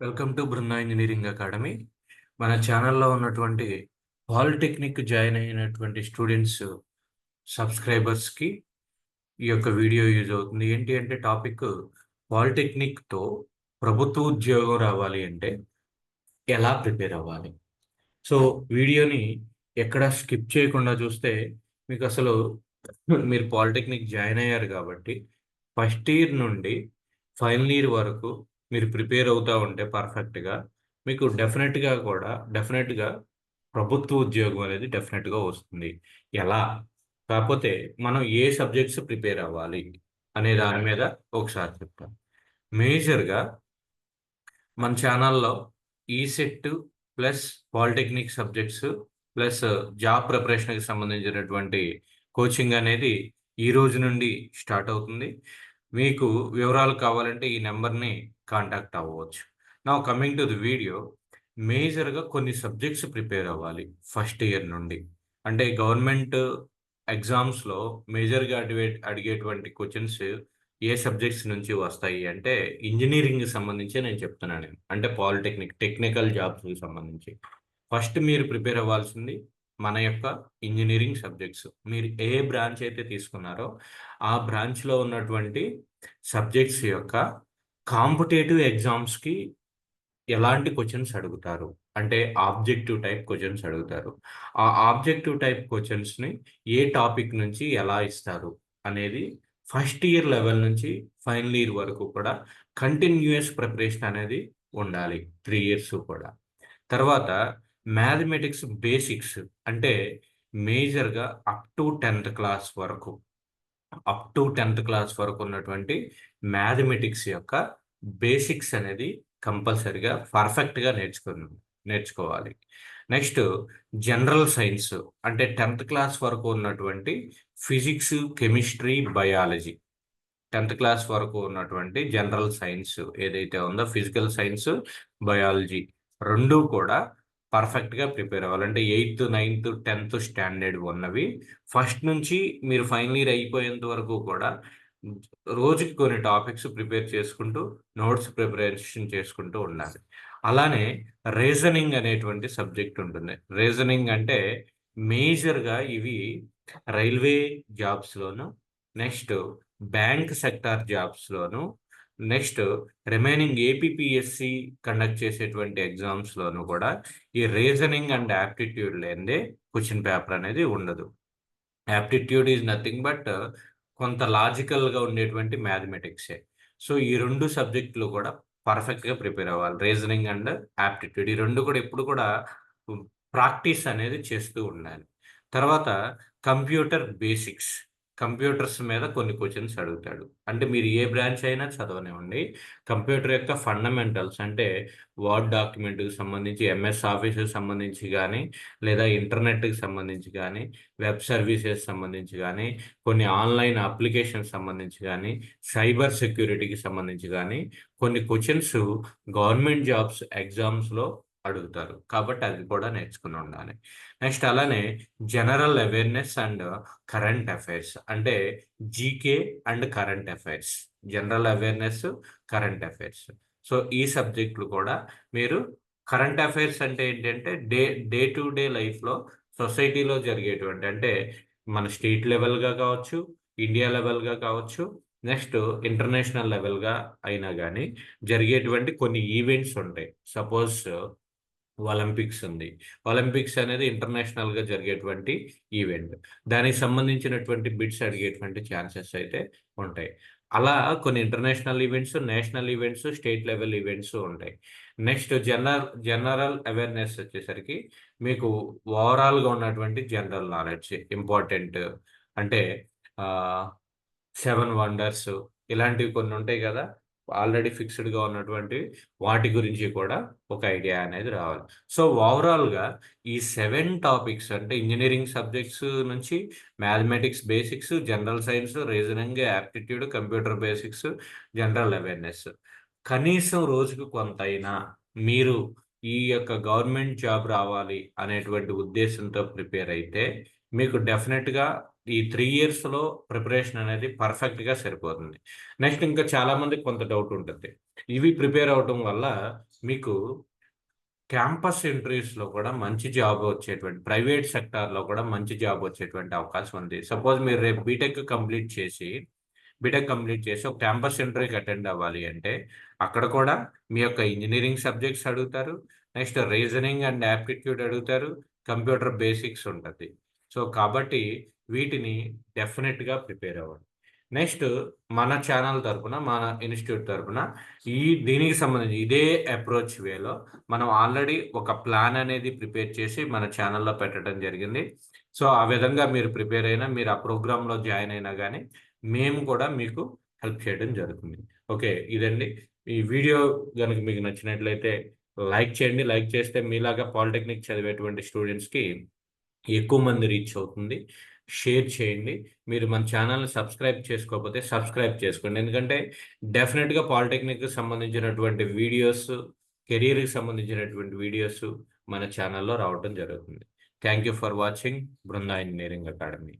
Welcome to Brinda engineering academy. మన ఛానల్లో ఉన్నటువంటి పాలిటెక్నిక్ జాయిన్ అయినటువంటి స్టూడెంట్స్ సబ్స్క్రైబర్స్కి ఈ యొక్క వీడియో యూజ్ అవుతుంది. ఏంటి అంటే టాపిక్ పాలిటెక్నిక్తో ప్రభుత్వ ఉద్యోగం రావాలి అంటే ఎలా ప్రిపేర్ అవ్వాలి? సో వీడియోని ఎక్కడ స్కిప్ చేయకుండా చూస్తే మీకు అసలు మీరు పాలిటెక్నిక్ జాయిన్ అయ్యారు కాబట్టి ఫస్ట్ ఇయర్ నుండి ఫైనల్ ఇయర్ వరకు మీరు ప్రిపేర్ అవుతూ ఉంటే పర్ఫెక్ట్గా మీకు డెఫినెట్గా కూడా డెఫినెట్గా ప్రభుత్వ ఉద్యోగం అనేది డెఫినెట్గా వస్తుంది. ఎలా? కాకపోతే మనం ఏ సబ్జెక్ట్స్ ప్రిపేర్ అవ్వాలి అనే దాని మీద ఒకసారి చెప్తాం మేజర్గా మన ఛానల్లో ECET plus polytechnic subjects plus job ప్రిపరేషన్కి సంబంధించినటువంటి కోచింగ్ అనేది ఈ రోజు నుండి స్టార్ట్ అవుతుంది. మీకు వివరాలు కావాలంటే ఈ నెంబర్ని కాంటాక్ట్ అవ్వచ్చు. నా కమింగ్ టు ది వీడియో మేజర్గా కొన్ని సబ్జెక్ట్స్ ప్రిపేర్ అవ్వాలి ఫస్ట్ ఇయర్ నుండి. అంటే గవర్నమెంట్ ఎగ్జామ్స్లో మేజర్గా అడిగే అడిగేటువంటి క్వశ్చన్స్ ఏ సబ్జెక్ట్స్ నుంచి వస్తాయి అంటే ఇంజనీరింగ్ సంబంధించి నేను చెప్తున్నాను అంటే పాలిటెక్నిక్ టెక్నికల్ జాబ్స్కి సంబంధించి. ఫస్ట్ మీరు ప్రిపేర్ అవ్వాల్సింది మన యొక్క ఇంజనీరింగ్ సబ్జెక్ట్స్. మీరు ఏ బ్రాంచ్ అయితే తీసుకున్నారో ఆ బ్రాంచ్లో ఉన్నటువంటి సబ్జెక్ట్స్ యొక్క కాంపిటేటివ్ ఎగ్జామ్స్కి ఎలాంటి క్వశ్చన్స్ అడుగుతారు? అంటే ఆబ్జెక్టివ్ టైప్ క్వశ్చన్స్ అడుగుతారు. ఆ ఆబ్జెక్టివ్ టైప్ క్వశ్చన్స్ని ఏ టాపిక్ నుంచి ఎలా ఇస్తారు అనేది ఫస్ట్ ఇయర్ లెవెల్ నుంచి ఫైనల్ ఇయర్ వరకు కూడా కంటిన్యూస్ ప్రిపరేషన్ అనేది ఉండాలి. త్రీ ఇయర్స్ కూడా. తర్వాత మ్యాథమెటిక్స్ బేసిక్స్ అంటే మేజర్గా అప్ టు టెన్త్ క్లాస్ వరకు అప్ టు టెన్త్ క్లాస్ వరకు ఉన్నటువంటి మ్యాథమెటిక్స్ యొక్క బేసిక్స్ అనేది కంపల్సరిగా పర్ఫెక్ట్గా నేర్చుకుని నేర్చుకోవాలి. నెక్స్ట్ జనరల్ సైన్స్ అంటే టెన్త్ క్లాస్ వరకు ఉన్నటువంటి physics chemistry biology tenth class వరకు ఉన్నటువంటి జనరల్ సైన్స్ ఏదైతే ఉందో ఫిజికల్ సైన్స్ బయాలజీ రెండూ కూడా పర్ఫెక్ట్గా ప్రిపేర్ అవ్వాలి. అంటే ఎయిత్ నైన్త్ టెన్త్ స్టాండర్డ్ ఉన్నవి. ఫస్ట్ నుంచి మీరు ఫైనల్ ఇయర్ అయిపోయేంత వరకు కూడా రోజుకి కొన్ని టాపిక్స్ ప్రిపేర్ చేసుకుంటూ నోట్స్ ప్రిపరేషన్ చేసుకుంటూ ఉండాలి. అలానే రీజనింగ్ అనేటువంటి సబ్జెక్ట్ ఉంటుంది. రీజనింగ్ అంటే మేజర్గా ఇవి రైల్వే జాబ్స్లోను నెక్స్ట్ బ్యాంక్ సెక్టార్ జాబ్స్లోను నెక్స్ట్ రిమైనింగ్ ఏపీపీఎస్సి కండక్ట్ చేసేటువంటి ఎగ్జామ్స్లోనూ కూడా ఈ రీజనింగ్ అండ్ యాప్టిట్యూడ్ లేనిదే క్వశ్చన్ పేపర్ అనేది ఉండదు. యాప్టిట్యూడ్ ఈజ్ నథింగ్ బట్ కొంత లాజికల్గా ఉండేటువంటి మ్యాథమెటిక్సే. సో ఈ రెండు సబ్జెక్టులు కూడా పర్ఫెక్ట్గా ప్రిపేర్ అవ్వాలి. రీజనింగ్ అండ్ యాప్టిట్యూడ్ ఈ రెండు కూడా ఎప్పుడు కూడా ప్రాక్టీస్ అనేది చేస్తూ ఉండాలి. తర్వాత కంప్యూటర్ బేసిక్స్. కంప్యూటర్స్ మీద కొన్ని క్వశ్చన్స్ అడుగుతాడు. అంటే మీరు ఏ బ్రాంచ్ అయినా చదవనివ్వండి. కంప్యూటర్ యొక్క ఫండమెంటల్స్ అంటే వర్డ్ డాక్యుమెంట్కి సంబంధించి ఎంఎస్ ఆఫీస్కి సంబంధించి కానీ లేదా ఇంటర్నెట్కి సంబంధించి కానీ వెబ్ సర్వీసెస్ సంబంధించి కానీ కొన్ని ఆన్లైన్ అప్లికేషన్ సంబంధించి కానీ సైబర్ సెక్యూరిటీకి సంబంధించి కానీ కొన్ని క్వశ్చన్స్ గవర్నమెంట్ జాబ్స్ ఎగ్జామ్స్లో అడుగుతారు. కాబట్టి అది కూడా నేర్చుకుని ఉండాలి. నెక్స్ట్ అలానే general awareness and current affairs. అంటే GK and current affairs. General awareness current affairs. So ఈ సబ్జెక్టులు కూడా మీరు కరెంట్ అఫైర్స్ అంటే ఏంటంటే డే డే టు డే లైఫ్లో సొసైటీలో జరిగేటువంటి అంటే మన స్టేట్ లెవెల్గా కావచ్చు ఇండియా లెవెల్గా కావచ్చు నెక్స్ట్ ఇంటర్నేషనల్ లెవెల్గా అయినా కానీ జరిగేటువంటి కొన్ని ఈవెంట్స్ ఉంటాయి. సపోజ్ ఒలింపిక్స్ ఉంది. ఒలింపిక్స్ అనేది ఇంటర్నేషనల్గా జరిగేటువంటి ఈవెంట్. దానికి సంబంధించినటువంటి బిడ్స్ అడిగేటువంటి ఛాన్సెస్ అయితే ఉంటాయి. అలా కొన్ని international events national events state level events ఉంటాయి. నెక్స్ట్ జనరల్ జనరల్ అవేర్నెస్ వచ్చేసరికి మీకు ఓవరాల్గా ఉన్నటువంటి జనరల్ నాలెడ్జ్ ఇంపార్టెంట్. అంటే సెవెన్ వండర్స్ ఇలాంటివి కొన్ని ఉంటాయి కదా. ఆల్రెడీ ఫిక్స్డ్గా ఉన్నటువంటి వాటి గురించి కూడా ఒక ఐడియా అనేది రావాలి. సో ఓవరాల్గా ఈ సెవెన్ టాపిక్స్ అంటే ఇంజనీరింగ్ సబ్జెక్ట్స్ నుంచి mathematics basics general science reasoning aptitude computer basics general awareness. కనీసం రోజుకు కొంతైనా మీరు ఈ యొక్క గవర్నమెంట్ జాబ్ రావాలి అనేటువంటి ఉద్దేశంతో ప్రిపేర్ అయితే మీకు డెఫినెట్గా ఈ త్రీ ఇయర్స్లో ప్రిపరేషన్ అనేది పర్ఫెక్ట్గా సరిపోతుంది. నెక్స్ట్ ఇంకా చాలామందికి కొంత డౌట్ ఉంటుంది. ఇవి ప్రిపేర్ అవటం వల్ల మీకు క్యాంపస్ ఇంటర్వ్యూస్లో కూడా మంచి జాబ్ వచ్చేటువంటి ప్రైవేట్ సెక్టార్లో కూడా మంచి జాబ్ వచ్చేటువంటి అవకాశం ఉంది. సపోజ్ మీరు రేపు బీటెక్ కంప్లీట్ చేసి బీటెక్ కంప్లీట్ చేసి ఒక క్యాంపస్ ఇంటర్వ్యూకి అటెండ్ అవ్వాలి అంటే అక్కడ కూడా మీ యొక్క ఇంజనీరింగ్ సబ్జెక్ట్స్ అడుగుతారు. నెక్స్ట్ రీజనింగ్ అండ్ యాప్టిట్యూడ్ అడుగుతారు. కంప్యూటర్ బేసిక్స్ ఉంటుంది. సో కాబట్టి వీటిని డెఫినెట్గా ప్రిపేర్ అవ్వండి. నెక్స్ట్ మన ఛానల్ తరపున మన ఇన్స్టిట్యూట్ తరపున ఈ దీనికి సంబంధించి ఇదే అప్రోచ్ వేలో మనం ఆల్రెడీ ఒక ప్లాన్ అనేది ప్రిపేర్ చేసి మన ఛానల్లో పెట్టడం జరిగింది. సో ఆ విధంగా మీరు ప్రిపేర్ అయినా మీరు ఆ ప్రోగ్రాంలో జాయిన్ అయినా కానీ మేము కూడా మీకు హెల్ప్ చేయడం జరుగుతుంది. ఓకే ఇదండి. ఈ వీడియో కనుక మీకు నచ్చినట్లయితే లైక్ చేయండి. లైక్ చేస్తే మీలాగా పాలిటెక్నిక్ చదివేటువంటి స్టూడెంట్స్కి ఎక్కువ మంది రీచ్ అవుతుంది. షేర్ చేయండి. మీరు మన ఛానల్ని సబ్స్క్రైబ్ చేసుకోకపోతే సబ్స్క్రైబ్ చేసుకోండి. ఎందుకంటే డెఫినెట్గా పాలిటెక్నిక్కి సంబంధించినటువంటి వీడియోస్ కెరీర్కి సంబంధించినటువంటి వీడియోస్ మన ఛానల్లో రావడం జరుగుతుంది. Thank you for watching Brinda engineering academy.